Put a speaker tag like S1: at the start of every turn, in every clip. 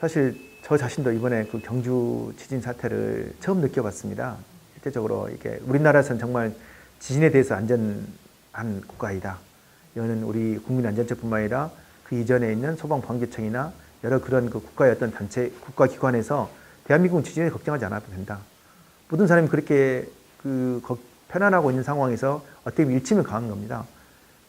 S1: 사실 저 자신도 이번에 그 경주 지진 사태를 처음 느껴봤습니다. 실제적으로 이게 우리나라에서는 정말 지진에 대해서 안전한 국가이다. 이거는 우리 국민 안전처뿐만 아니라 그 이전에 있는 소방방재청이나 여러 그런 그 국가의 어떤 단체, 국가기관에서 대한민국 지진에 걱정하지 않아도 된다. 모든 사람이 그렇게 그 걱- 편안하고 있는 상황에서 어떻게 보면 일침을 강한 겁니다.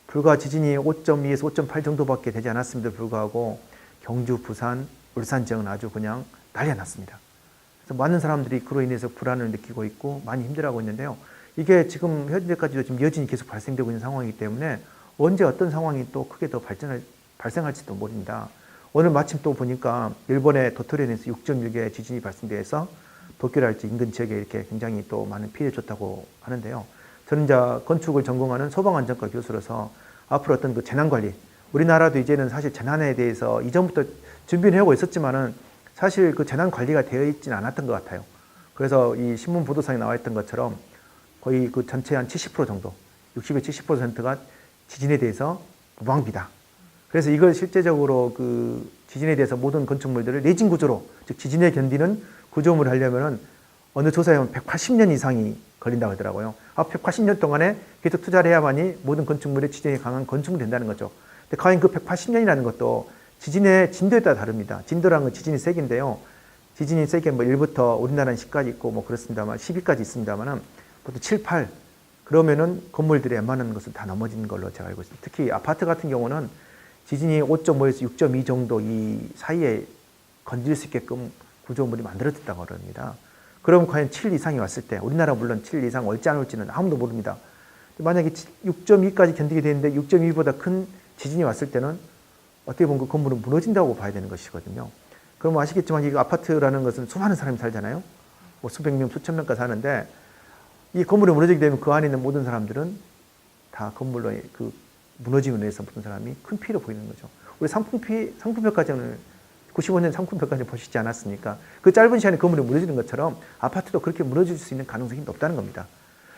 S1: 불과 지진이 5.2에서 5.8 정도밖에 되지 않았음에도 불구하고 경주, 부산, 울산 지역은 아주 그냥 난리가 났습니다. 그래서 많은 사람들이 그로 인해서 불안을 느끼고 있고 많이 힘들어하고 있는데요. 이게 지금 현재까지도 지금 여진이 계속 발생되고 있는 상황이기 때문에 언제 어떤 상황이 또 크게 더 발전할, 발생할지도 모릅니다. 오늘 마침 또 보니까 일본의 도토리현에서 6.1개 지진이 발생돼서 도쿄랄지 인근 지역에 이렇게 굉장히 또 많은 피해를 줬다고 하는데요. 저는 이제 건축을 전공하는 소방안전과 교수로서 앞으로 어떤 그 재난관리, 우리나라도 이제는 사실 재난에 대해서 이전부터 준비를 해오고 있었지만은 사실 그 재난 관리가 되어 있지는 않았던 것 같아요. 그래서 이 신문 보도상에 나와 있던 것처럼 거의 그 전체 한 70% 정도, 60에 70%가 지진에 대해서 무방비다. 그래서 이걸 실제적으로 그 지진에 대해서 모든 건축물들을 내진 구조로, 즉 지진에 견디는 구조물을 하려면은 어느 조사에 보면 180년 이상이 걸린다고 하더라고요. 아, 180년 동안에 계속 투자를 해야만이 모든 건축물이 지진에 강한 건축물이 된다는 거죠. 근데 과연 그 180년이라는 것도 지진의 진도에 따라 다릅니다. 진도라는 건 지진이 세기인데요. 지진이 세게 뭐 1부터 우리나라는 10까지 있고 뭐 그렇습니다만 12까지 있습니다만은 보통 7, 8 그러면은 건물들이 웬만한 것은 다 넘어지는 걸로 제가 알고 있습니다. 특히 아파트 같은 경우는 지진이 5.5에서 6.2 정도 이 사이에 건질 수 있게끔 구조물이 만들어졌다고 그럽니다. 그럼 과연 7 이상이 왔을 때 우리나라 물론 7 이상 올지 안 올지는 아무도 모릅니다. 만약에 6.2까지 견디게 되는데 6.2보다 큰 지진이 왔을 때는 어떻게 보면 그 건물은 무너진다고 봐야 되는 것이거든요. 그럼 아시겠지만 이 아파트라는 것은 수많은 사람이 살잖아요. 뭐 수백 명, 수천 명까지 사는데 이 건물이 무너지게 되면 그 안에 있는 모든 사람들은 다 건물로 그 무너짐으로 인해서 모든 사람이 큰 피해를 보이는 거죠. 우리 상품 피, 상품평가전을 95년 상품평가전 보시지 않았습니까? 그 짧은 시간에 건물이 무너지는 것처럼 아파트도 그렇게 무너질 수 있는 가능성이 높다는 겁니다.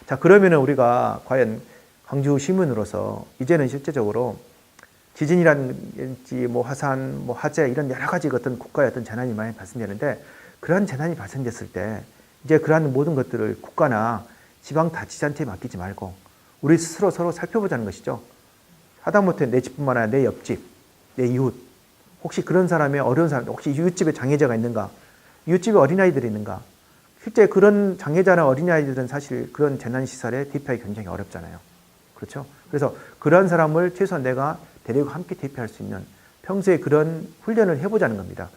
S1: 자, 그러면은 우리가 과연 광주 시민으로서 이제는 실제적으로 지진이라든지 뭐 화산, 뭐 화재 이런 여러 가지 어떤 국가의 어떤 재난이 많이 발생되는데 그러한 재난이 발생됐을 때 이제 그러한 모든 것들을 국가나 지방 자치단체에 맡기지 말고 우리 스스로 서로 살펴보자는 것이죠. 하다못해 내 집뿐만 아니라 내 옆집, 내 이웃, 혹시 그런 사람의 어려운 사람, 혹시 이웃집에 장애자가 있는가? 이웃집에 어린아이들이 있는가? 실제 그런 장애자나 어린아이들은 사실 그런 재난시설에 대피하기 굉장히 어렵잖아요. 그렇죠? 그래서 그런 사람을 최소한 내가 데리고 함께 대피할 수 있는 평소에 그런 훈련을 해보자는 겁니다.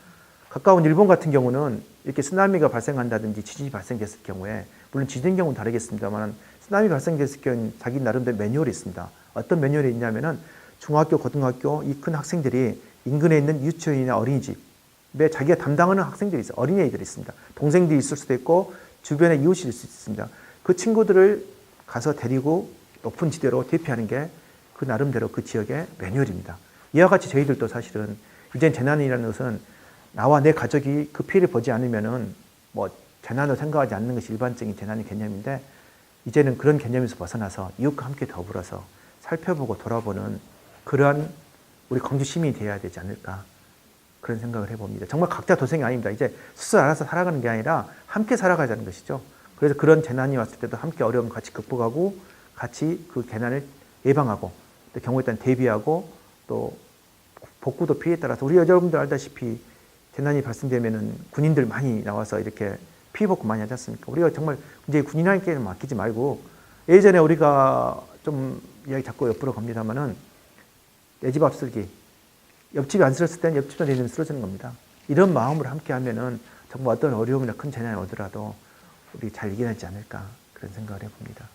S1: 가까운 일본 같은 경우는 이렇게 쓰나미가 발생한다든지 지진이 발생됐을 경우에 물론 지진 경우는 다르겠습니다만 쓰나미 발생됐을 경우는 자기 나름대로 매뉴얼이 있습니다. 어떤 매뉴얼이 있냐면은 중학교, 고등학교 이 큰 학생들이 인근에 있는 유치원이나 어린이집에 자기가 담당하는 학생들이 있어요. 어린이들이 있습니다. 동생들이 있을 수도 있고 주변에 이웃이 있을 수 있습니다. 그 친구들을 가서 데리고 높은 지대로 대피하는 게 그 나름대로 그 지역의 매뉴얼입니다. 이와 같이 저희들도 사실은 이젠 재난이라는 것은 나와 내 가족이 그 피해를 보지 않으면은 뭐 재난을 생각하지 않는 것이 일반적인 재난의 개념인데 이제는 그런 개념에서 벗어나서 이웃과 함께 더불어서 살펴보고 돌아보는 그러한 우리 광주 시민이 되어야 되지 않을까 그런 생각을 해봅니다. 정말 각자 도생이 아닙니다. 이제 스스로 알아서 살아가는 게 아니라 함께 살아가자는 것이죠. 그래서 그런 재난이 왔을 때도 함께 어려움 같이 극복하고 같이 그 재난을 예방하고 또 경우에 따라 대비하고 또 복구도 피해에 따라서 우리 여러분들 알다시피 재난이 발생되면은 군인들 많이 나와서 이렇게 피해 복구 많이 하지 않습니까? 우리가 정말 이제 군인에게 맡기지 말고 예전에 우리가 좀 이야기 자꾸 옆으로 갑니다만은 내 집 앞슬기 옆집이 안 쓸었을 때는 옆집도 내 집이 쓰러지는 겁니다. 이런 마음으로 함께 하면은 정말 어떤 어려움이나 큰 재난이 오더라도 우리 잘 이겨내지 않을까 그런 생각을 해봅니다.